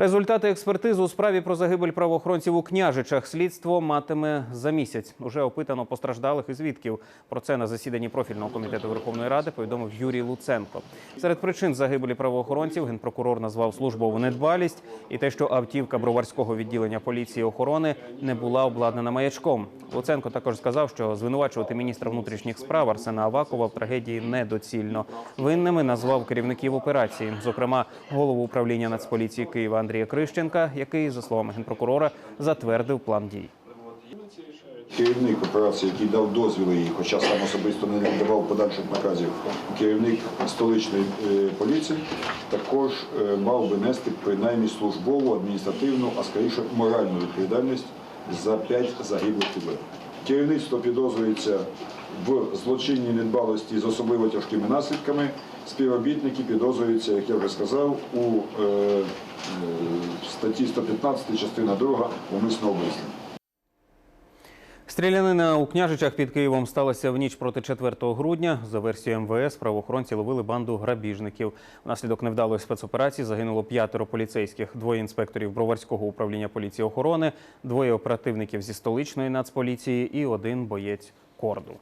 Результати експертизи у справі про загибель правоохоронців у княжичах слідство матиме за місяць. Уже опитано постраждалих і звідків. Про це на засіданні профільного комітету Верховної Ради повідомив Юрій Луценко. Серед причин загибелі правоохоронців генпрокурор назвав службову недбалість і те, що автівка броварського відділення поліції охорони не була обладнана маячком. Луценко також сказав, що звинувачувати міністра внутрішніх справ Арсена Авакова в трагедії недоцільно. Винними назвав керівників операції, зокрема голову управління Нацполіції Києва Андрія Крищенка, який, за словами генпрокурора, затвердив план дій. Керівник операції, який дав дозвіли їй, хоча сам особисто не давав подальших наказів, керівник столичної е, поліції також е, мав би нести принаймні службову, адміністративну, а скоріше моральну відповідальність за п'ять загиблих людей. Керівництво підозрюється в злочинній недбалості з особливо тяжкими наслідками. Співробітники підозрюються, як я вже сказав, у е, статті 115 частина 2 умисного вбивства. Стрілянина у княжичах під Києвом сталася в ніч проти 4 грудня. За версією МВС, правоохоронці ловили банду грабіжників. Внаслідок невдалої спецоперації загинуло п'ятеро поліцейських, двоє інспекторів Броварського управління поліції охорони, двоє оперативників зі столичної нацполіції і один боєць корду.